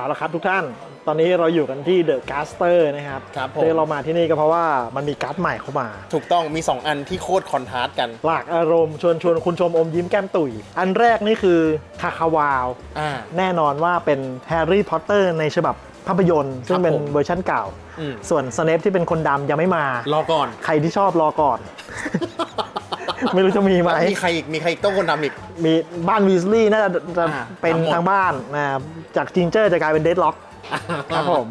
เอาละครับทุกท่าน ตอนนี้เราอยู่กันที่เดอะการ์สเตอร์นะครับครับผม ที่เรามาที่นี่ก็เพราะว่ามันมีการ์ดใหม่เข้ามา ถูกต้องมี 2 อันที่โคตรคอนทราสต์กัน หลากอารมณ์ชวนชวนคุณชมอมยิ้มแก้มตุ๋ย อันแรกนี่คือคาคาวาว อ่า แน่นอนว่าเป็นแฮร์รี่พอตเตอร์ในฉบับภาพยนตร์ ซึ่งเป็นผมเวอร์ชันเก่า อืม ส่วนสเนปที่เป็นคนดำยังไม่มา รอก่อน ใครที่ชอบรอก่อน ไม่รู้จะมีไหมมีใครอีกมีใครอีกต้องคนทำอีก มีบ้านวีสลีย์น่าจะจะอ่าเป็นทั้งหมด ทางบ้านนะจากจิงเจอร์จะกลายเป็นเดดล็อกครับผม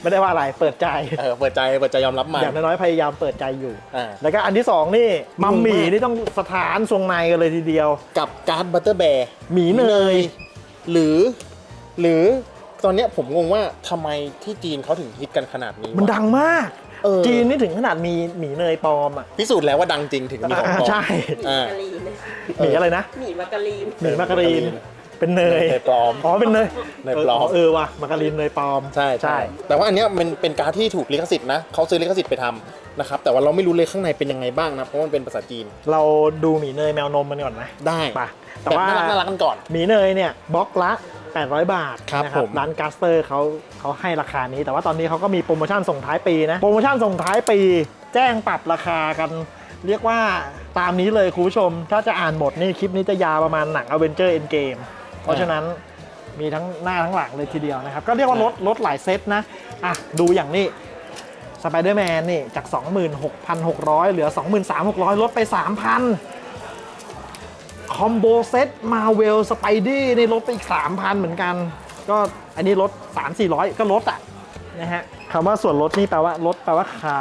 ไม่ได้ว่าอะไรเปิดใจ เออเปิดใจเปิดใจยอมรับมัน อย่างน้อยๆพยายามเปิดใจอยู่ อ่าแล้วก็อันที่สองนี่มัมหมี่งงมาก นี่ต้องสถานทรงในกันเลยทีเดียว กับการ์ดบัตเตอร์แบร์หมีเนย หรือ หรือตอนเนี้ยผมงงว่าทำไมที่จีนเขาถึงฮิตกันขนาดนี้วะมันดังมาก เออ จีนนี่ถึงขนาดมีหมีเนยปลอมอะพิสูจน์แล้วว่าดังจริงถึงมีของปลอมใช่ หมี่อ่ามะกะรีนหมีอะไรนะ หมี่มะกะรีน หมีมาการีน เป็นเนยเนยปลอมอ๋อเป็นเนยเนยปลอมเออว่ะมาการีนเนยปลอมใช่ใช่แต่ว่าอันเนี้ยมันเป็นการ์ดที่ถูกลิขสิทธิ์นะเขาซื้อลิขสิทธิ์ไปทำนะครับแต่ว่าเราไม่รู้เลยข้างในเป็นยังไงบ้างนะเพราะมันเป็นภาษาจีน เราดูหมีเนยแมวนมมันก่อนไหมได้ไปแต่แบบว่าน่ารักน่ารักกันก่อนหมีเนยเนี่ยบล็อกละ800 บาทครับนะผมร้านกาสเตอร์เขาเขาให้ราคานี้ แต่ว่าตอนนี้เขาก็มีโปรโมชั่นส่งท้ายปีนะโปรโมชั่นส่งท้ายปี แจ้งปรับราคากันเรียกว่าตามนี้เลยคุณผู้ชม ถ้าจะอ่านหมดนี่คลิปนี้จะยาวประมาณหนัง a v e n g e r Endgame เพราะฉะนั้นมีทั้งหน้าทั้งหลังเลยทีเดียวนะครับ ก็เรียกว่าลดลดหลายเซตนะ อะ ดูอย่างนี้สไปเดอร์แมนนี่ จาก 26,600 เหลือ 23,600 ลดไป 3,000 คอมโบเซตมาเวลสไปดี้นี่ลดไปอีก 3,000 เหมือนกัน ก็อันนี้ลด 3-400 ก็ลดอะนะฮะคำว่าส่วนลดนี่แปลว่าลดแปลว่าคา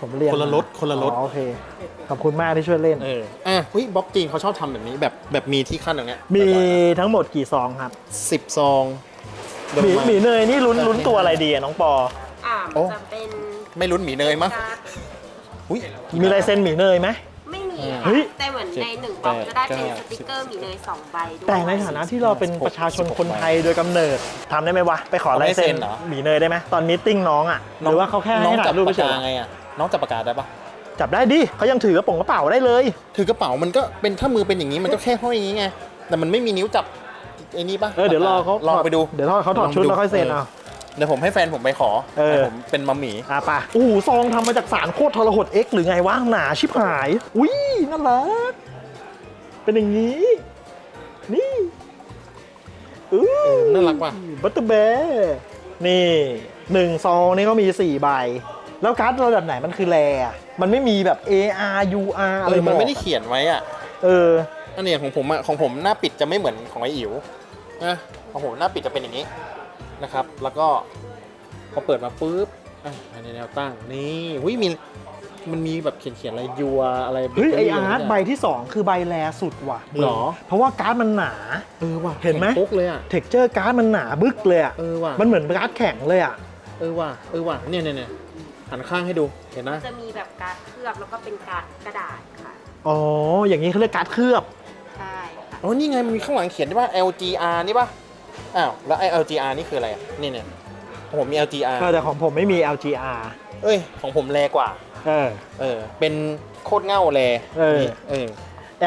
ผมเรียนคนละลดคนละลดอ๋อโอเค ขอบคุณมากที่ช่วยเล่น เอออะเฮ้ยบล็อกจีนเขาชอบทำแบบนี้แบบแบบมีที่ขั้นอย่างเงี้ยมีทั้งหมดกี่ซองครับสิบซองโดยหมีประาณหมีเนยนี่ลุ้นลุ้นตัวอะไรดีอะน้องปอ อ่าโอ้ จะเป็นไม่ลุ้นหมีเนยมั้งการ์ดอุ้ย มีลายเซ็นหมีเนยไหม ไม่มีเฮ้ยค่ะแต่เหมือนเจ็ดในหนึ่งบล็อกจะได้เป็นแปดสติกเกอร์หมี่เนยสองใบด้วยแต่ในฐานะที่เราเป็นประชาชนคนไทยโดยกำเนิดทำได้ไหมวะ ไปขอลายเซ็นเอาลายเซ็นเหรอ หมีเนยได้ไหมตอนมีตติ้งน้องอะหรือว่าเขาแค่น้องให้จัถ่ายรูปไปปากเฉยกาไงอะ น้องจับปากกาได้ปะจับได้ดิเขายังถือกระป๋องกระเป๋าได้เลย ถือกระเป๋ามันก็เป็นถ้ามือเป็นอย่างนี้มันก็แค่ห้อยอย่างนี้ไงแต่มันไม่มีนิ้วจับไอ้นี่ปะเออเดี๋ยวรอเขาลองไปดูเดี๋ยวรอเขาถอดชุดแล้วค่อยเซ็นเอาเดี๋ยวผมให้แฟนผมไปขอเออให้ผมเป็นมัมหมี่อะป่ะโอ้โหซองทำมาจากสารโคตรทรหด X หรือไงวะหนาชิบหาย อุ้ยน่ารักเป็นอย่างนี้ นี่อู้น่ารักว่ะบัตเตอร์แบร์นี่หนึ่งซองนี่ก็มีสี่ใบ แล้วการ์ดระดับไหนมันคือแรอะมันไม่มีแบบ A R U R อะเอไรอมันไม่บได้อกเขียนไว้อะเอออันเนี้ยของผมอะของผมหน้าปิดจะไม่เหมือนของไออิ๋วนะของผมหน้าปิดจะเป็นอย่างนี้นะครับ แล้วก็พอเปิดมาปุ๊บอะภายในแนวตั้งนี่หุ้ยมีมันมีแบบเขียนเขียนๆอะไรยัวอะไรเฮ้ยไอ bakery อาร์ตะใบไรเนี่ยที่ 2 คือใบแรสุดว่ะหรอ เพราะว่าการ์ดมันหนาเออว่ะเห็นไหมแข็งปุ๊กเลยอะเท็กเจอร์การ์ดมันหนาบึกเลยอะเออว่ะมันเหมือนการ์ดแข็งเลยอะเออว่ะเออว่ะเนี่ยเนี่ยเนี่ย หันข้างให้ดูเห็นนะจะมีแบบการ์ดเคลือบแล้วก็เป็นการ์ดกระดาษค่ะ อ๋อ อย่างนี้เขาเรียกการ์ดเคลือบ ใช่ค่ะ อ๋อ นี่ไงมันมีข้างหลังเขียนด้วยว่า LGR นี่ป่ะ อ้าว แล้วไอ้ LGR นี่คืออะไรอะนี่เนี่ยของผมมี LGR เออแต่ของผมไม่มี LGR เอ้ย ของผมแรงกว่า เออ เออ เป็นโคตรเง่าแลเออ นี่เออ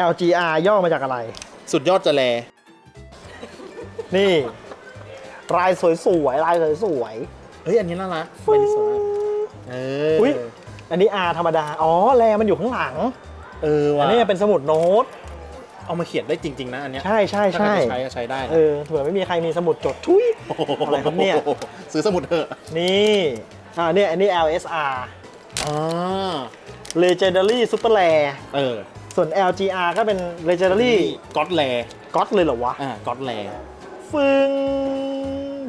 LGR ย่อมาจากอะไร สุดยอดจะแลนี่ลายสวยๆลายสวยเฮ้ย อันนี้น่ารักใบนี้สวยมาก เอออุ๊ยๆอันนี้ R ธรรมดา อ๋อ แลมันอยู่ข้างหลัง เอออัว่ะนนี้เป็นสมุดโน้ต เอามาเขียนได้จริง ๆ นะอันเนี้ยใช่ใช่ถ้าใช่ใครจะใช้ก็ใช้ได้นะเออเผื่อไม่มีใครมีสมุดจดทุยอะไรครับเนี่ย ซื้อสมุดเถอะ นี่อ่าเนี่ยอันนี้ LSR อ่า Legendary Super Rare เออ ส่วน LGR ก็เป็น Legendary ก็อดแลก็อดเลยเหรอวะ อ่าก็อดแลฟึง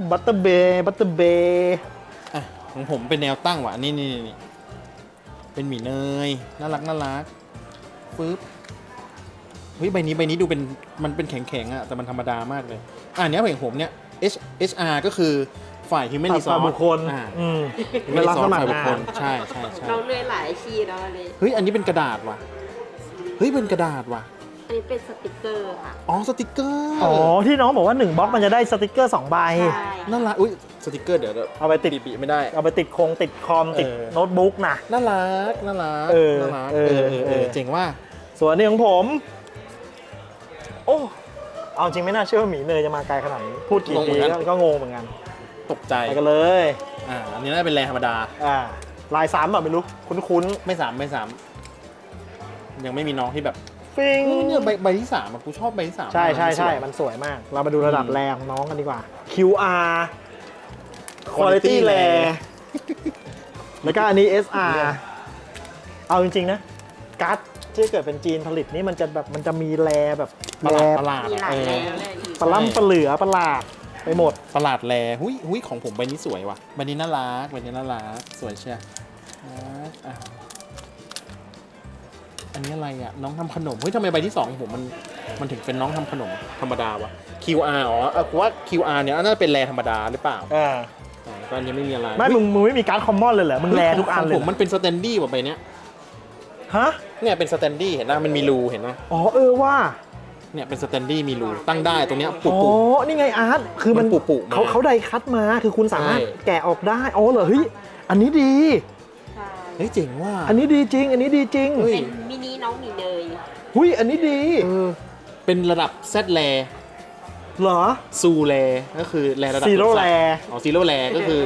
บัตเตอร์เบย์บัตเตอร์เบย์อะ ของผมเป็นแนวตั้งว่ะนี่นี่นี่เป็นหมีเนยน่ารักน่ารักปึ๊บเฮ้ยใบนี้ใบนี้ดูเป็นมันเป็นแข็งๆอะแต่มันธรรมดามากเลย อะอันเนี้ยอย่างผมเนี่ย H HR ก็คือฝ่าย Human ฝ่าย Resource บุคคลอ่า อืม Human เวลาส Resource มัคฝ่ารยบุคงาคนลใช่ใช่ใช่เราเหนื่อยหลายชีแล้วอันนี้เฮ้ยอันนี้เป็นกระดาษว่ะเฮ้ยเป็นกระดาษว่ะอันนี้เป็นสติกเกอร์ค่ะ อ๋อสติกเกอร์อ๋อ ที่น้องบอกว่า 1บล็อกมันจะได้สติกเกอร์2ใบ ใช่ น่ารักอุ้ย สติกเกอร์เดี๋ยวเดี๋ยวเอาไปติดปีๆไม่ได้ เอาไปติดโครงติดคอมติดเออโน้ตบุ๊กนะน่ารักน่ารักเออน่ารักเอเอออเออเอเอออเจ๋งว่าส่วนอันนี้ของผม โอ้เอาจริงไม่น่าเชื่อว่าหมีเนยจะมาไกลขนาดนี้ พูดกี่งงเหมืทีอนกันก็ก็งงเหมือนกัน ตกใจไปกันเลยอ่าอันนี้น่าจะเป็นแรงธรรมดาอ่าลายสามแบบไม่รู้ คุ้นไม่สามไม่สามยังไม่มีน้องที่แบบๆฟิงเออเนี่ยใบใบที่สามอะกูชอบใบที่สามใช่ใช่มันสใช่วยมันสวยมาก เรามาดูระดับอืมแรงของน้องกันดีกว่า QR Quality Quality แร Rare แล้วก็อันนี้ SR เอาจริง ๆ นะ การ์ดที่เกิดเป็นจีนผลิตนี่มันจะแบบมันจะมีแรแบบประแรหลาดประหลาดมีอะหลายเอแนอวเลยอีกปลาล่ำปลาเหลือประหลาดไปหมด ประหลาดแลหุยหุยของผมใบนี้สวยว่ะใบนี้น่ารักใบนี้น่ารักสวยเชียวนะอะอันนี้อะไรอะน้องทำขนมเฮ้ยทำไมใบที่สองของผมมันมันถึงเป็นน้องทำขนมธรรมดาวะ QR อ๋อเออกูว่า QR เนี่ยน่าจะเป็นแรธรรมดาหรือเปล่าเอออ่า ก็อันนี้ไม่มีอะไรไม่มึงมึงไม่มีการ์ดคอมมอนเลยเหรอ มึงแรทุกอันขเลงยผมเหรอมันเป็นสแตนดี้ว่ะใบเนี้ยฮะ เนี่ยเป็นสแตนดี้เห็นไหมมันมีรูเห็นไหมอ๋อเออว่า เนี่ยเป็นสแตนดี้มีรูตั้งได้ตรงเนี้ยปุอ๋บปุบอนี่ไงอาร์ต คือมันมันปุๆมาเขาเขาไดคัดมา คือคุณสามารถใช่ แกะออกได้ อ๋อเหรอ เฮ้ย อันนี้ดี ใช่เฮ้ยเจ๋งว่ะ อันนี้ดีจริง อันนี้ดีจริงเฮ้ย เป็นมินิน้องหมีเนย หุยอันนี้ดี เออเป็นระดับแซดแล เหรอ ซูแลก็คือแลระดับ Zero ศูนย์แล อ๋อซีโร่แลก็คือ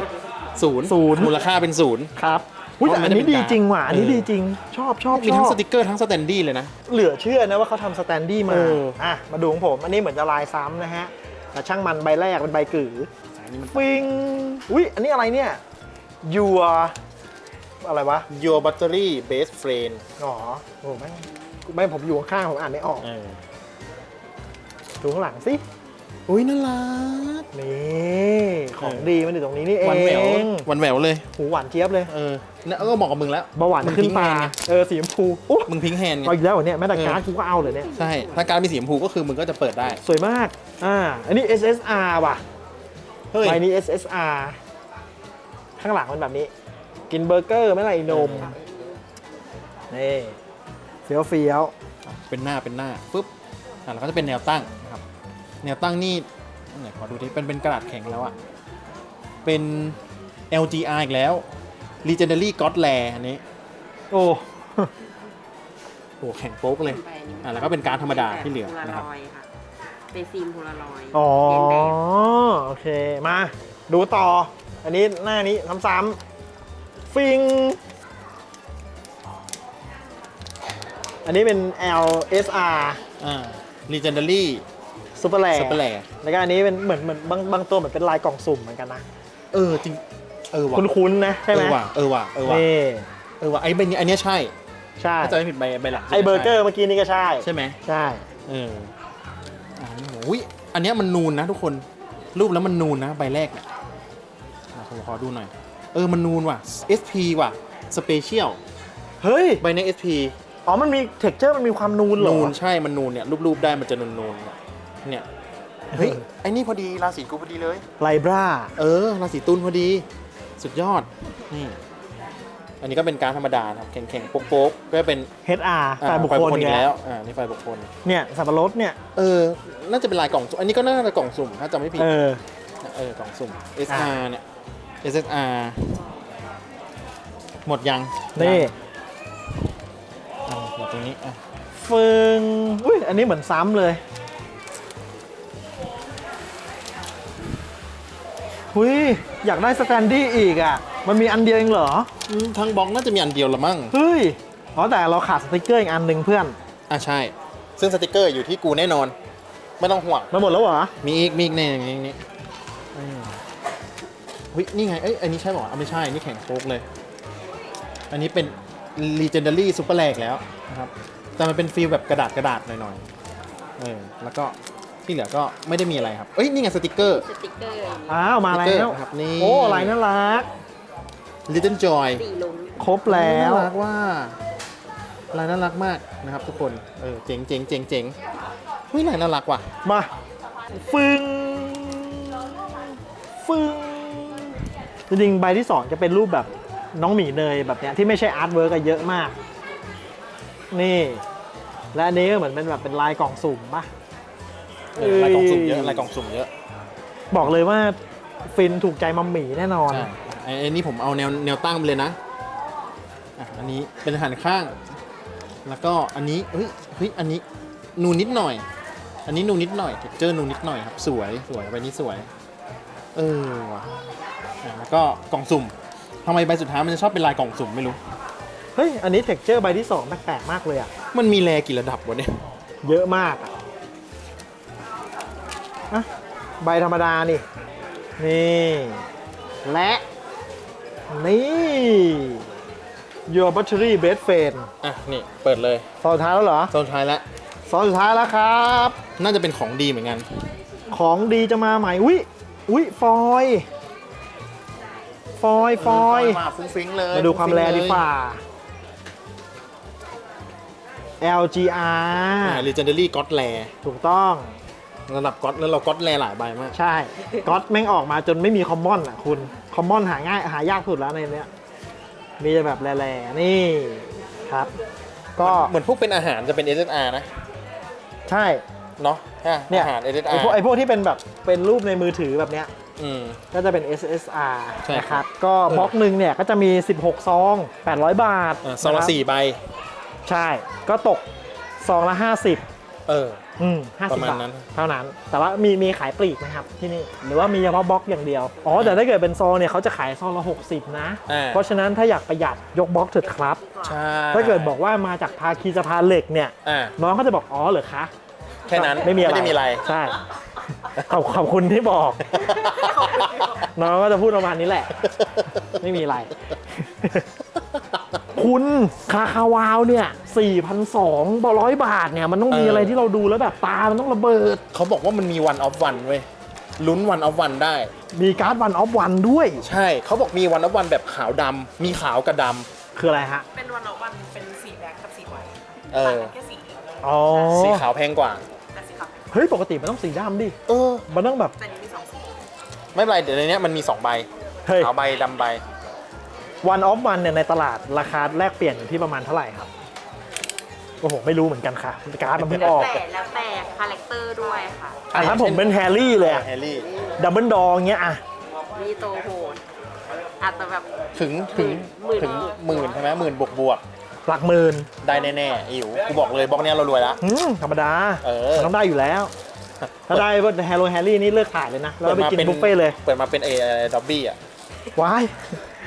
ศูนย์ศูนย์ มูลค่าเป็นศูนย์ ครับหุยแต่เพราะมัอันนไม่นี้ได้ดีเป็นการ์ดจริงว่ะอันนี้เออ ดีจริง ชอบชอบมีชทั้องบสติกเกอร์ทั้งสแตนดี้เลยนะ เหลือเชื่อนะว่าเขาทำสแตนดี้มาเอออะมาดูของผม อันนี้เหมือนจะลายซ้ำนะฮะแต่ช่างมันใบแรกเป็นใบกืออันนี้มันฟิงอุ้ยอันนี้อะไรเนี่ย your อะไรวะ Your Battery Best Friend อ๋อโอ้ไม่งไม่ผมอยู่ข้างๆผมอ่านไม่ออกเออดูข้างหลังสิ อุ้ยน่ารัก นี่ของดีมันอยู่ตรงนี้นี่เอหวันแหววงหวันแหววเลย หูหวานเจี๊ยบเลย เออเนี่ยก็เหมาะกับมึงแล้วเบาหวานมึงขึ้นพิงค์ตาแฮนด์ไงเออสีชมพูโอ้มึงพิงค์แฮนด์ไง เอาอีกแล้วเหรอเนี่ยแม้แต่เออ การ์ดกูก็เอาเลยเนี่ย ใช่ ถ้าการดมีสีชมพูก็คือมึงก็จะเปิดได้ สวยมาก อ่า อันนี้ SSR ว่ะเฮ้ย ใบนี้ SSR ข้างหลังมันแบบนี้ กินเบอร์เกอร์ไม่ไรนม นี่เฟี้ยวเฟี้ยวเป็นหน้าเป็นหน้าปุ๊บอะแล้วก็จะเป็นแนวตั้งนะครับ แนวตั้งนี่ไหนขอดูดิเป็นเป็นกระดาษแข็งแล้วอะเป็น LGR อีกแล้ว Legendary God l a อันนี้ โอ้โอ้แข็งโป๊กเลยไปนี่อะแล้วก็เป็นการดธรรมดาที่เหลือนะครับโพลารอยด์ค่ะเป็นฟิล์มโพลารอยด์อ๋อเรียนแบบโอเค มา ดูต่อ อันนี้หน้านี้ซ้ำๆฟิง อันนี้เป็น LSR อ่า Legendary Super Rare Super Rare แล้วก็อันนี้เป็นเหมือนเหมือนบางบางตัวเหมือนเป็นลายกล่องสุ่มเหมือนกันนะเออจริง เออว่ะคุ้นๆนะใช่ไหมเออว่ะเออว่ะเออว่ะนี่เออว่ะไอ้ใบนี้อันเนี้ยใช่ใช่ถ้าจะไม่ผิดใบใบหลักไอเบอร์เกอร์เมื่อกี้นี่ก็ใช่ใช่ไหมใช่เอออ่านี่โอ้ยอันเนี้ยมันนูนนะทุกคนรูปแล้วมันนูนนะใบแรกเนี่ยอะผมขอดูหน่อย เออมันนูนว่ะ SP ว่ะ Special เฮ้ยใบใน SP อ๋อมันมีเท็กเจอร์มันมีความนูนเหรอนูนใช่มันนูนเนี่ยรูปๆได้มันจะนูนๆเนี่ย เนี่ยเฮ้ยไอ้นี่พอดีราศีกูพอดีเลยไลบราเออราศีตุลพอดี สุดยอดนี่อันนี้ก็เป็นการดธรรมดานะครับแข็งๆโป๊กๆก็เป็น HR อ่าฝ่ายบุคคลอีอีกกแล้แล้ววอ่านี่ฝ่ายบุคคลเนี่ยสับปะรดเนี่ยเออน่าจะเป็นลายกล่องสุ่มอันนี้ก็น่าจะกล่องสุ่มถ้าจำไม่ผิดเออเออกล่องสุ่ม SR เนี่ย SSR หมดยังนี่อะหมดตรงนี้อะฟึงอุ้ยอันนี้เหมือนซ้ำเลย หุยอยากได้สแตนดี้อีกอะ มันมีอันเดียวเองเหรอ อืมทั้งบล็อกน่าจะมีอันเดียวละมั้งเฮ้ยอ๋อแต่เราขาดสติกเกอร์อีกอันหนึ่งเพื่อน อะใช่ ซึ่งสติกเกอร์อยู่ที่กูแน่นอน ไม่ต้องห่วงมาหมดแล้วเหรอ มีอีกมีอีกในอย่างนี้อย่างนี้อืมเฮ้ยนี่ไงเอ้ยอันนี้ใช่ป่ะอะไม่ใช่นี่แข็งโป๊กเลย อันนี้เป็น Legendary Super แรกแล้วนะครับ แต่มันเป็นฟีลแบบกระดาษกระดาษหน่อยๆเออแล้วก็ ที่เหลือก็ไม่ได้มีอะไรครับ เอ้ยนี่ไงสติกเกอร์สติกเกอร์อ้าวมาแล้สติกเกอว ร์ครับนี่ โอ้อะไรน่ารัก Little Joy สีลุ้งครบแล้ว น่ารักว่าลายน่ารักมากนะครับทุกคนเออเจ๋งเจ๋งเจ๋งเจ๋งเฮ้ยลายน่ารักว่ะมา ฟึงฟึงจริงๆใบที่2จะเป็นรูปแบบน้องหมีเนยแบบเนี้ยที่ไม่ใช่อาร์ตเวิร์กเยอะมาก นี่ และอันนี้ก็เหมือนเป็นแบบเป็นลายกล่องสุ่มปะ เออลายกล่องสุ่มเยอะลายกล่องสุ่มเยอะบอกเลยว่าฟินถูกใจมัมหมีแน่นอน ใช่ไอ้ไอ้นี่ผมเอาแนวแนวตั้งไปเลยนะอะอันนี้เป็นหันข้าง แล้วก็อันนี้เฮ้ยเฮ้ยอันนี้นูนนิดหน่อยเอันนี้นูนิดหน่อยเท็กเจอร์นูนิดหน่อยครับสวยสวยใบนี้สวย เออว่ะอะแล้วก็กล่องสุ่มทำไมใบสุดท้ายมันจะชอบเป็นลายกล่องสุ่มไม่รู้ เฮ้ย อันนี้เท็กเจอร์ใบที่สองแปลกๆมากเลยอะ มันมีแรกี่ระดับวะเนี่ย เยอะมากอะ อะใบธรรมดานี่ นี่ และ นี่ Your Battery Best Friend อะ นี่ เปิดเลยซองสุดท้ายแล้วเหรอโซนท้ายแล้ว ซองสุดท้ายแล้วครับ น่าจะเป็นของดีเหมือนกัน ของดีจะมาใหม่อุ้ยอุ้ยฟอยล์ฟอยล์ฟอยล์มาฟุ้งฟิ้งเลยมาดูความแรงดีกว่าอ่า LGR Legendary God r a ถูกต้อง ระดับ God แล้วเรา God r a หลายใบมาก ใช่ก๊อตแม่งออกมาจนไม่มีคอมมอนอะคุณ คอมมอนหาง่ายหายากสุดแล้วในเนี้ย มีแต่แบบแร่ๆนี่ครับ ก็เหมือนพวกเป็นอาหารจะเป็น SSR นะ ใช่เนาะอะเนี่ยอาหารไอ SSR พวกไอพวกที่เป็นแบบเป็นรูปในมือถือแบบเนี้ยอืมก็จะเป็น SSR ใช่นะครับ ก็บล็อกหนึ่งเนี่ยก็จะมี 16 ซอง 800 บาทอะซองละนะครับสี่ใบ ใช่ ก็ตกซองละ 50 เออ อืมห้าปสิบระมาณบาทนั้น เท่านั้น แต่ว่ามีมีขายปลีกไหมครับที่นี่ หรือว่ามีเฉพาะบล็อกอย่างเดียว อ๋อ แต่ถ้าเกิดเป็นซองเนี่ยเขาจะขายซองละ 60 นะ อ่า เพราะฉะนั้นถ้าอยากประหยัดยกบล็อกเถิดครับ ใช่ถ้าเกิดบอกว่ามาจากภาคีสะพานเหล็กเนี่ย อะน้องก็จะบอกอ๋อเหรอคะ แค่นั้นไม่มีอะไรไม่ได้มีอะไร ใช่ ขอบขอบคุณที่บอก น้องก็จะพูดประมาณนี้แหละ ไม่มีอะไร คุณคาคาวาวเนี่ย4,200ร้อยบาทเนี่ยมันต้องมีเออออะไรที่เราดูแล้วแบบตา มันต้องระเบิด เขาบอกว่ามันมี one of one เว้ยลุ้น one of one ได้ มีการ์ดวันออฟวันด้วย ใช่เขาบอกมี one of one แบบขาวดำมีขาวกับดคืออะไรฮะ เป็นวันอวันเป็นสีแบล็คกับสีไวท์เออต่างกันแค่สีเดียวอ๋อำสีขาวแพงกว่า แต่สีขาวเฮ้ย ปกติมันต้องสีดำดิ เออ มันต้องแบบ แต่นี้มีสองสีไม่เป็นไรเดี๋ยวในเนี้ยมันมี2ใบเฮ้ยขาวใบดำใบ วันออฟวันเนี่ยในตลาดราคาแลกเปลี่ยนอยู่ที่ประมาณเท่าไหร่ครับ โอ้โห ไม่รู้เหมือนกันค่ะการ์ดมันเพิ่งออก แต่แล้วแต่คาแรคเตอร์ด้วยค่ะ อะถ้าผมเป็นแฮร์รี่เลยอะแฮร์รี่ดับเบิลดอเงี้ยอะมีโตโหดอาจจะแบบ ถึงถึงหมื่น ถึงหมื่นใช่ไหมหมื่นบวกบวกหลักหมื่นๆได้แน่ๆอิ๋วกูบอกเลยบล็อกเนี้ยเรารวยละอืมธรรมดาเออ มันต้องได้อยู่แล้ว ถ้าได้แฮร์โรแฮร์รี่นี่เลิกถ่ายเลยนะ แล้วไปกินบุฟเฟ่ต์เลย เปิดมาเป็นเอด็อบบี้อะว้าย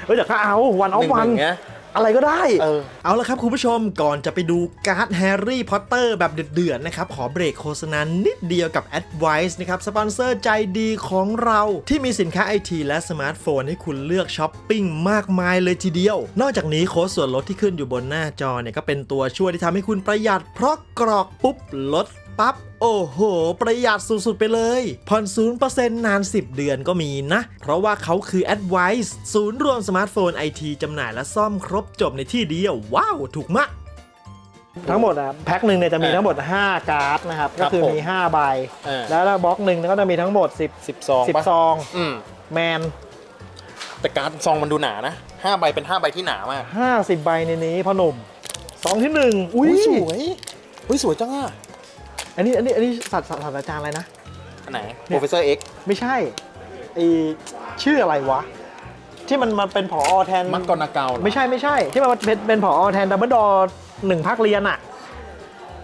เฮ้ยแต่ถ้าเอาวันออฟวันหนึ่งๆเงี้ย อะไรก็ได้ เออ เอาละครับคุณผู้ชมก่อนจะไปดูการ์ดแฮร์รี่พอตเตอร์แบบเดือดๆนะครับ ขอเบรกโฆษณานิดเดียวกับ Advice นะครับ สปอนเซอร์ใจดีของเราที่มีสินค้าไอทีและสมาร์ทโฟนให้คุณเลือกช้อปปิ้งมากมายเลยทีเดียว นอกจากนี้โค้ดส่วนลดที่ขึ้นอยู่บนหน้าจอเนี่ยก็เป็นตัวช่วยที่ทำให้คุณประหยัดเพราะกรอกปุ๊บลด ปั๊บ โอ้โห ประหยัดสุด ๆ ไปเลย ผ่อน0%นาน 10 เดือนก็มีนะ เพราะว่าเขาคือ Advice ศูนย์รวมสมาร์ทโฟนไอทีจำหน่ายและซ่อมครบจบในที่เดียว ว้าว ถูกมากทั้งหมดอะแพ็คหนึ่งเนี่ยจะมีทั้งหมด 5 การ์ดนะครับครัก็บคือผมมี 5 ใบเออแล้วบล็อกหนึ่งก็จะมีทั้งหมด 10สิบซองปะ10ซองอืมแมน แต่การ์ดซองมันดูหนานะห้าใบเป็นห้าใบที่หนามาก50 ใบในนี้พอหนุ่มซองที่1อุ้ยสวยอุ้ยสวยจังอะ อันนี้อันนี้อันนี้ศาสตร์ศาสตราจารย์อะไรนะ อันไหนเนี่ย Professor X ไม่ใช่ไอชื่ออะไรวะ ที่มันมันเป็นผอแทนมักกอนาเกาเหรอไม่ใช่ไม่ใช่ ที่มันเป็นเป็นผอแทนดับเบิลดอหนึ่งภาคเรียนอะ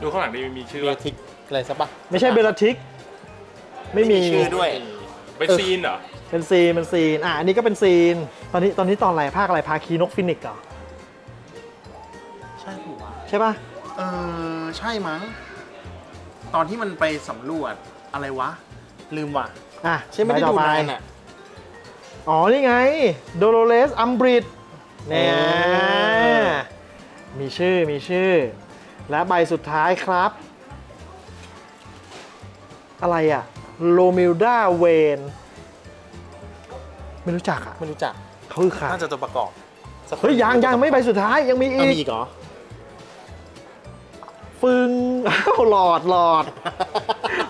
ดูข้างหลังดิมีชื่อเบียว่าทิกอะไรซะปะ ไม่ใช่เบลทิก ไม่มี ชื่อด้วยเป็นซีนเหรอ เป็นซีนเป็นซีน อะ อันนี้ก็เป็นซีน ตอนนี้ตอนนี้ตอนอะไรภาคอะไรภาคีนกฟินิกซ์เหรอ ใช่ผัวใช่ป่ะเออ ใช่มั้ง ตอนที่มันไปสำรวจอะไรวะ ลืมว่ะอะใช่ไม่ได้ใบต่ดูอปนานอะ อ๋อ นี่ไง โดโ o เลสอัมบริดเนี่ยเออ มีชื่อมีชื่อ และใบสุดท้ายครับ อะไรอะโลมิลดาเวนไม่รู้จักอะไม่รู้จักเขาคือใครน่าจะตัวประกอบสักคนเฮ้ยยังยังไม่ใบสุดท้ายยังมีเอาอีมีก อีกเหรอ ฟึงอ้าวหลอดหลอด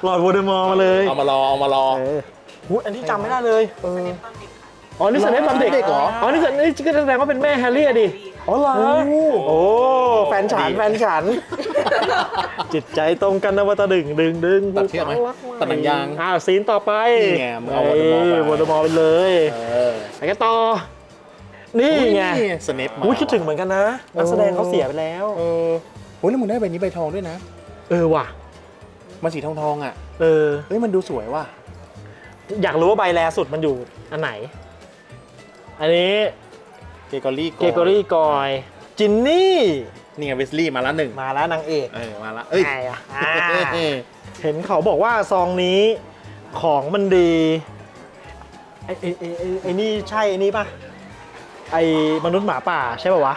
หลอดโวลเดอมอร์มาเลยเอามารอเอามารอ เออหูอันนี้จำไม่ได้เลยเออตอนเด็กค่ะอ๋อนี่สเนปตอนเด็กเด็กเหรออ๋อนี่สนี่ก็แสดงว่าเป็นแม่แฮร์รี่อะดิอ๋อเหรอโอ้แฟนฉันดี แฟนฉัน จิตใจตรงกันนะว่าตะดึงดึงดึงตัดเชือกไหมตัดหนังยาง อ้าวซีนต่อไปนี่ไงมึงเอา Voldemort ไปโวลเดอมอร์ไปเลยเออไปกันต่อ นี่ไงสเนปมาอุ้ยคิดถึงเหมือนกันนะนักแสดงเขาเสียไปแล้ว เออ โอ้ยแล้วมึงได้ใบนี้ใบทองด้วยนะ เออว่ะ มันสีทองทองๆอะ เออ เฮ้ยมันดูสวยว่ะ อยากรู้ว่าใบแรสุดมันอยู่อันไหน อันนี้เกกอรี่เกกอรี่กอยจินนี่นี่ไงเวสลี่มาละหนึ่งมาแล้วนางเอกเออมาละเอ้ยไงอะอ่าเห็นเขาบอกว่าซองนี้ของมันดีไอ้ไอ้ไอ้ไอ้ไอ้นี่ใช่ไอ้นี่ปะไอ้มนุษย์หมาป่าใช่ป่าวะ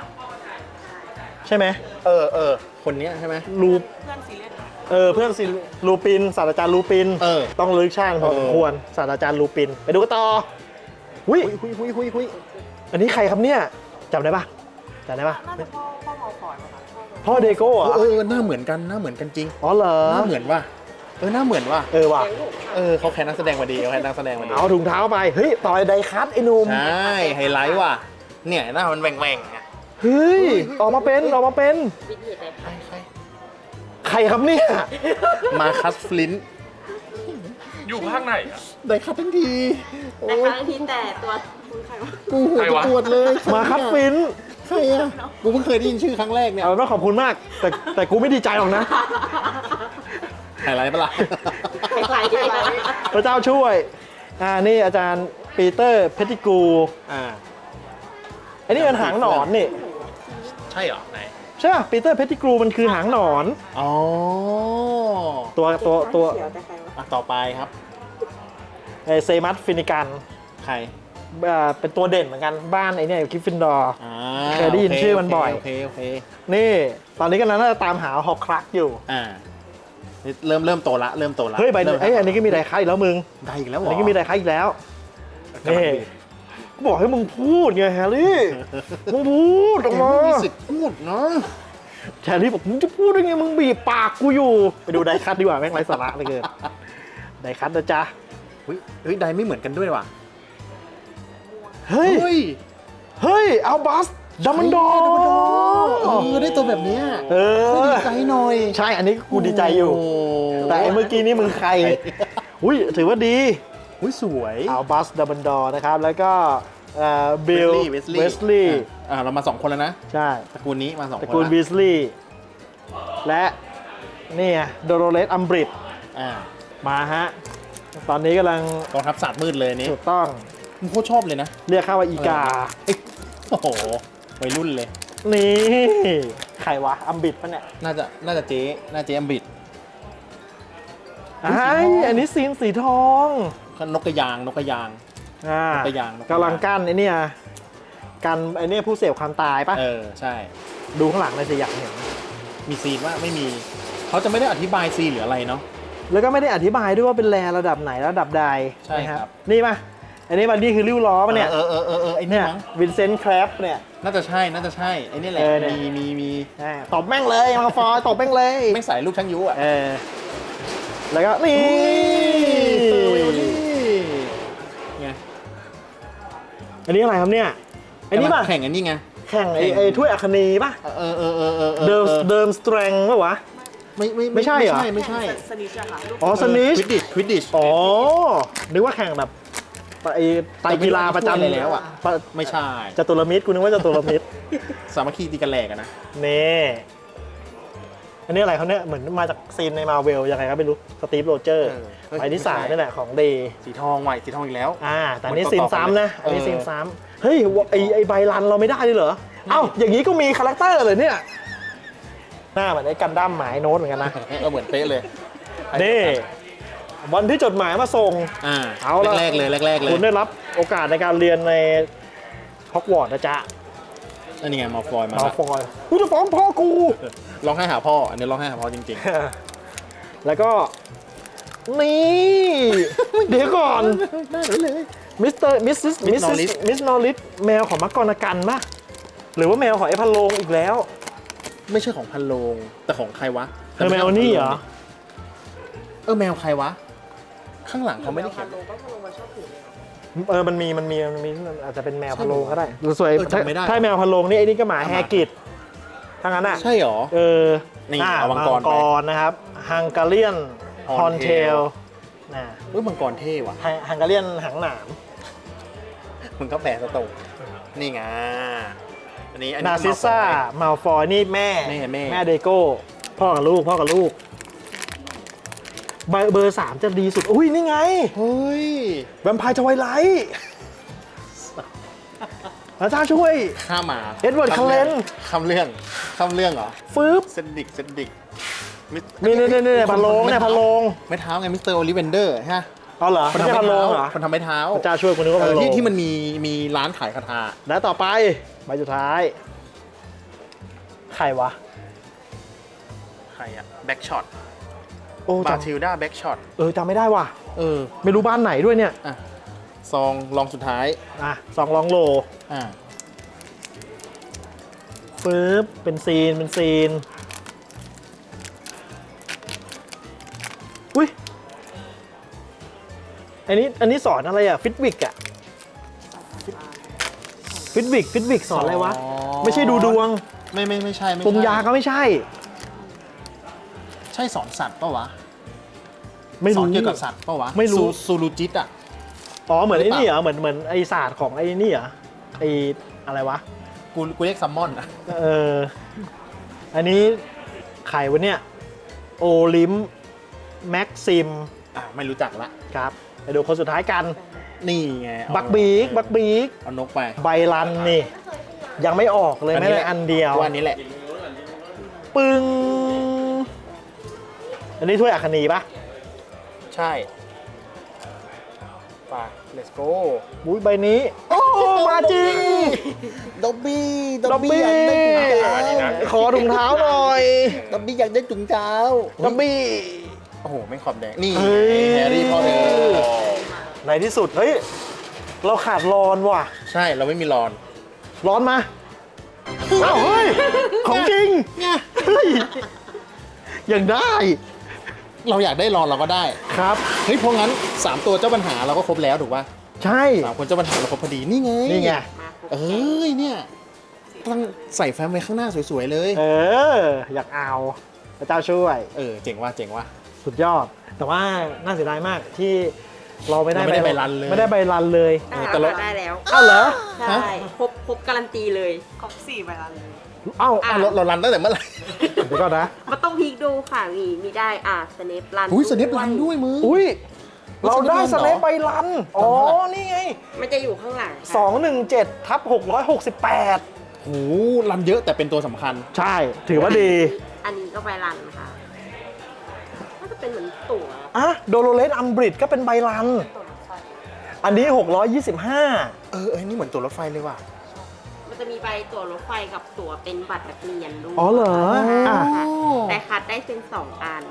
ใช่ไหมเออเออ คนเนี้ยใช่ไหมลูเพื่อนซีเรียสเออเพื่อนสิลูปินศาสตราจารย์ลูปิน เออ ต้องลึกช่างพอเออสมควรศาสตราจารย์ลูปิน ไปดูกันต่อหุยหุยหุยหุยหุยหุยอันนี้ใครครับเนี่ยจำได้ปะจำได้ปะน่าจะพ่อพ่อเมาฟอยมั้งคะพ่อเมาพ่อเดโก้เหรเอออหน้าเหมือนกันหน้าเหมือนกันจริงอ๋อเหรอหน้าเหมือนว่ะเออหน้าเหมือนว่ะเออว่ะเออเขาแค่นักแสดงมาดีเขาแค่นักแสดงมาดีเอาถุงเท้าไปเฮ้ยต่อยไดคัตไอ้หนุ่มใช่ไฮไลท์ว่ะเนี่ยหน้ามันแหว่งๆอะ เฮ้ย ออกมาเป็นออกมาเป็นวิธีเลยใครใครใครครับเนี่ย มาคัสฟลินต์อยู่ภาคไหนอะได้คัดทั้งทีโอ้แต่ยครั้งที่แต่ตัวคุณใครวะ กูหัวใครวะจะปวดเลยมาคัดฟินใครอะกูเพิ่งเคยได้ยินชื่อครั้งแรกเนี่ยเอาเป็นว่าขอบคุณมาก แต่แต่กูไม่ดีใจหรอกนะ ไฮไลท์ปะล่ะใครๆที่ไหนพระเจ้าช่วย อ่า นี่อาจารย์ปีเตอร์เพติกู อ่า อันนี้เป็นหางหนอนนี่ ใช่เหรอไหนใช่ป่ะปีเตอร์เพติกูมันคือหางหนอน อ๋อตัวตัวตัวเขียวแต่ใครวะอะต่อไปครับ ไอเซมัสฟินิกันใครอ่าเป็นตัวเด่นเหมือนกันบ้านไอเนี่ยกิฟฟินดอร์ อ่าเคยได้ยินโชื่อมันบ่อย โอเคโอเคนี่ ตอนนี้กำลังน่าจะตามหาฮอกคลักอยู่ อ่านี่เริ่มเริ่มโตละเริ่มโตละเฮ้ยใบนี้ริ่มเอ้ยอันนี้ก็มีไดคัทอีกแล้วมึง ได้อีกแล้วเหรอัอนนี้ก็มีไดคัทอีกแล้ว กำลังนี่ ดีกู บอกให้มึงพูดไงแฮร์รี่ มึงพูดออกมาไม่มีสิทธิ์พูดเนาะแฮร์รี่บอกมึงจะพูดได้ไงมึงบีบปากกูอยู่ ไปดูไดคัทดีกว่าแม่งไร้สาระเหลยเกินไดคัทนะจ๊ะ เฮ้ยเฮ้ยได้ไม่เหมือนกันด้วยว่ะเฮ้ย เฮ้ยเฮ้ยเอาบัสดัมมันดอเออได้ตัวแบบเนี้ยเอไม่อดีใจหน่อย ใช่อันนี้กูดีใจอยู่โแต่ไอ้เมื่อกี้นี่มึงใคร อุ้ยถือว่าดี อุ้ยสวยเอาบัสดัมมันดอนะครับ แล้วก็บิลเวสเวสลีย์อ่าเรามาสองคนแล้วนะ ใช่ตระกูลนี้มาสองตระคนกูลละวีสลีย์และนี่ไงโดโรเลสอัมบริดอ่ามาฮะ ตอนนี้กำลังกองทัพศาสตร์มืดเลยอันนี้ถูกต้องผมโคตรชอบเลยนะ เรียกเข้าว่าอีกา โอ้โหวัยรุ่นเลย นี่ ใครวะ อัมบิดปะเนี่ย น่าจะ น่าจะเจ๊ น่าเจ๊อัมบิดไอ้ยอันนี้ซีนสีทอง นกกระยางนกกระยาง อ่านกกระยางนกกระยาง กำลังกั้นไอ้เนี่ยกันไอ้เนี่ยผู้เสพความตายปะเออใช่ ดูข้างหลังเลยสิอยากเห็น มีซีนว่าไม่มีเขาจะไม่ได้อธิบายซีนหรืออะไรเนาะ แล้วก็ไม่ได้อธิบายด้วยว่าเป็นแรระดับไหนระดับใดใช่นะครับนี่ปะอันนี้มันนี่คือริ้วล้อปะเนี่ยเออเออเออเออไอ้นี่เนี่ยมั้งวินเซนต์แครปเนี่ย น่าจะใช่น่าจะใช่ไอ้นี่แหละเออเนี่ย มีมีมีอ่าตบแม่งเลยมาฟอยตบแม่งเลย ไม่ใส่ลูกช่างยุอะเออ แล้วก็นี่เซอร์เว อันนี้อะไรครับเนี่ยอันนี้ป่ะแข่งอันนี้ไงแข่งไอ้แข่งไอ้ถ้วยอัคนีป่ะเออเออเออเออออเดิมออเดิมสเตรงป่ะวะไม่ไม่ไม่ใช่เหรอไม่ใช่ไม่ใช่สนิชอะค่ะลูกอ๋อสนิชควิดดิชควิดดิชอ๋อนึกว่าแข่งแบบไอ้ไตรกีฬาประจำแต่ไม่รู้ว่าถ้วยอะไรแล้วอะปไม่ใช่จตุรมิตรกูนึกว่าจตุรมิตรสามัคคีตีกันแหลกอะนะเน่ อันนี้อะไรเขาเนี่ยเหมือนมาจากซีนในมาเวลยังไงก็ไม่รู้สตีฟโรเจอร์เออเฮ้ยไปที่สามไม่ใช่นี่แหละของเดย์สีทองไหวสีทองอีกแล้วอ่าแต่อันนี้มันก็ซีนต่อกันซ้ำนะอันนี้เออซีนซ้ำเฮ้ยไอไอใบรันเราไม่ได้เลยเหรอเอ้าอย่างนี้ก็มีคาแรคเตอร์เลยเนี่ยหน้าเหมือนไอ้กันดั้มหมายโน้ตเหมือนกันนะเออเหมือนเป๊ะเลยนี่วันที่จดหมายมาส่งอ่าเอาละแรกๆเลยแรกๆเลยคุณได้รับโอกาสในการเรียนในฮอกวอตส์นะจ๊ะ อันนี้ไงมาฟอยมามาละฟอยกูจะฟ้องพ่อกู ร้องไห้หาพ่อ อันนี้ร้องไห้หาพ่อจริงแล้วก็ นี่ เดี๋ยวก่อน ๆ ได้เลย มิสเตอร์มิสซิส Miss มิสซิส Norris มิสนอริสแมวของมักกรกันปะหรือว่าแมวของไอ้พันโลงอีกแล้วไม่ใช่ของพันโลง แต่ของใครวะเออแมวนี่เหรอ เออแมวใครวะ ข้างหลังเขาไม่ได้เขียนโลก็พะโลมาชอบถือเลย เออมันมีมันมีมันมีอาจจะเป็นแมวใช่พันโลงเหรอก็ได้หรือสวยเออจำไม่ได้ ถ้าแมวพันโลงนี่ไอ้นี่ก็หมาแฮกิตทั้งนั้นอะ ใช่เหรอ เออนี่ะเอามังกรไปรนะครับฮังการียนฮอนเทล Horntail นะเฮ้ยมังกรเท่ว่ะ ฮังการียนหางหนาม มึงก็แปลสตกนี่ไง อันนี้อันนี้ นาซิซ่ามาลฟอยนี่แม่แม่ แม่แม่ เดโก้ พ่อกับลูก พ่อกับลูก เบอร์เบอร์สามจะดีสุด อุ้ยนี่ไง เฮ้ย แวมไพร์ทวายไลท์พระเจ้าช่วย ข้ามา Edward Cullen คำเรื่องคำเรื่องเหรอ ฟืบ เซนดิกเซนดิกมิสนี่นี่นี่นี่พะโลงเนี่ยพะโลง ไม้เท้าไงมิสเตอร์โอลิเวนเดอร์ฮะเอาเหรอคนไม่ทำใช่ไม้พะโลเท้างเหรอคนทำไม้เท้าพระเจ้าช่วยคุณนึกว่าเอพะอโลงที่ที่มันมีมีร้านขายคาถาแล้วต่อไปใบสุดท้าย ใครวะ ใครอะแบ็กช็อต โอ้บาจำทิลดาแบ็กช็อตเออจำไม่ได้ว่ะ เออไม่รู้บ้านไหนด้วยเนี่ย อะซองลองสุดท้ายอะสองลองโลอ่าฟืบเป็นซีน เป็นซีน อุ้ย อันนี้ อันนี้สอนอะไรอะฟิตวิกอะฟิตวิกฟิตวิกสอนอะไรวะ ไม่ใช่ดูดวง ไม่ไม่ไม่ใช่ไม่ปรุงใช่ยาก็ไม่ใช่ ใช่สอนสัตว์ปะวะไม่สอรู้นเกี่ยวกับสัตว์ปะวะไม่รู้ ซูซูรูจิตอะ อ๋อเหมือนหรืไอ้อเปล่านี่เหรอเหมือนเหมือนไอศาสตร์ของไอ้นี่เหรอไออะไรวะ กูกูเรียกซัมมอนอะ เออ อันนี้ใครวะเนี่ย โอลิม แม็กซิม อะ ไม่รู้จักละ ครับไปดูคนสุดท้ายกัน นี่ไงเอาบักบีก บักบีก เอานกไป ใบรันนี่ ยังไม่ออกเลยแม้แต่อันเดียวว่าอันนี้แหละ ปึ้ง อันนี้ถ้วยอัคนีปะใช่ไป let's go บุ้ยใบนี้ โอ้มาจริงดอบบี้ดอบบี้ขอถุงเท้าหน่อยดอบบี้อยากได้ถุงเท้าดอบบี้โอ้โหไม่ขอบแดงนี่เฮ้ยแฮร์รี่พอตเตอร์ในที่สุด เฮ้ย เราขาดรอนว่ะ ใช่เราไม่มีรอน ร้อนมาอ้าวเฮ้ย ของจริงเฮ้ยยังได้ เราอยากได้รอนเราก็ได้ครับ เฮ้ยเพราะงั้น 3 ตัวเจ้าปัญหาเราก็ครบแล้วถูกป่ะใช่ สามคนเจ้าปัญหาเราครบพอดีนี่ไงนี่ไงมาครบเอ้ยเนี่ยต้องใส่แฟ้มไว้ข้างหน้าสวยๆเลยเออ อยากเอาพระเจ้าช่วย เออเจ๋งว่ะเจ๋งว่ะ สุดยอด แต่ว่าน่าเสียดายมากที่เราไม่ได้เราไม่ได้ใบรันเลย ไม่ได้ใบรันเลยเออแต่แต่เรา เราได้แล้ว อ้าวเหรอ ใช่ ครบครบการันตีเลย ครบสี่ใบละเลย อ้าวอะอะ เราเรารันตั้งแต่เมื่อไหร่เดี๋ยวก่อนนะมันต้องพลิกดูค่ะมีมีได้อะสเนปรันอุ้ยสเนปรันด้วยมือออุ้ยเราได้สสเนเนปปรัใบนเหรอรัน อ๋อ นี่ไง มันจะอยู่ข้างหลังค่ะ217ทับ668โหรันเยอะแต่เป็นตัวสำคัญ ใช่ ถือว่าดี อันนี้ก็ใบรันค่ะน่าจะเป็นเหมือนตั๋วอะ โดโลเลสอัมบริดก็เป็นใบรัน ตั๋วรถไฟอันนี้ 625 เออเออนี่เหมือนตัวรถไฟเลยว่ะ มันจะมีใบตั๋วรถไฟกับตั๋วเป็นบัตรนักเรียนด้วยอ๋อเหรออะค่ะแต่คัดได้เป็นสองอัน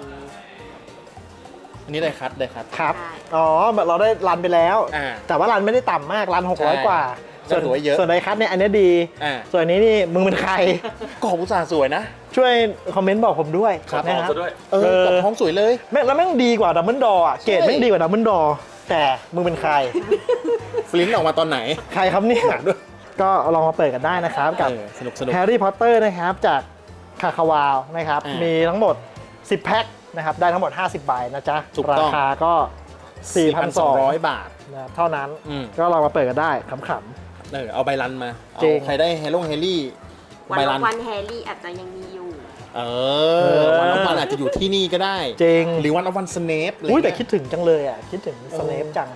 อันนี้ได้คัดได้คัด ครับใช่อ๋อแบบเราได้รันไปแล้ว อ่าแต่ว่ารันไม่ได้ต่ำมากรันใช่600 กว่าก็ถือว่าเยอะ ส่วนไอคัทเนี่ยอันนี้ดี อ่าส่วนอันนี้นี่มึงเป็นใคร กรอบอุตสาห์สวยนะช่วยคอมเมนต์บอกผมด้วยครับนะออกซะด้วยเออกรอบท้องสวยเลย แม่งแล้วแม่งดีกว่าดับเบิลดออะเกรดแม่งดีกว่าดับเบิลดอแต่มึงเป็นใคร ฟลินต์ออกมาตอนไหน ใครครับเนี่ย ก็ลองมาเปิดกันได้นะครับ กับเออสนุกสนุก แฮร์รี่พอตเตอร์นะครับจากคาคาวาวนะครับ อ่ามีมีทั้งหมด 10 แพ็คนะครับ ได้ทั้งหมด 50 ใบนะจ๊ะ ถูกราต้อง คาก็ 4,200บาท นะครับเท่านั้นอืม ก็ลองมาเปิดกันได้ขำ เออเอาใบรันมาจริงเอาใครได้เฮลโลเฮลี่วันใบละรัน วันแฮร์รี่อาจจะยังมีอยู่ เออ วันละวันอาจจะอยู่ที่นี่ก็ได้ ๆจริง หรือวันละวันสเนปอุ้ยแต่คิดถึงจังเลยอะ คิดถึงสเนปจัง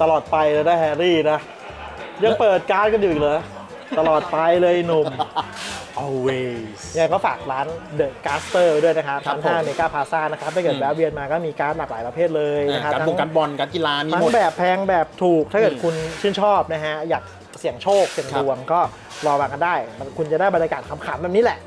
ตลอดไปเลยนะแฮร์รี่นะ ยังเปิดการ์ดกันอยู่อีกเหรอ ตลอดไปเลยหนุ่ม always ยังไงก็ฝากร้านเดอะการ์สเตอร์ด้วยนะครับครับชั้นห้าผมเมกาพาซ่านะครับ ถ้าเกิดอืมแวะเวียนมาก็มีการ์ดหลากหลายประเภทเลยนะครับการทั้บงงการบอลการกีฬามีทั้หมงดแบบแพงแบบถูก ถ้าเกิดอืมคุณชื่นชอบนะฮะ อยากเสี่ยงโชค เสี่ยงครับ ดวงก็รอมากันได้คุณจะได้บรรยากาศขำๆแบบนี้แหละ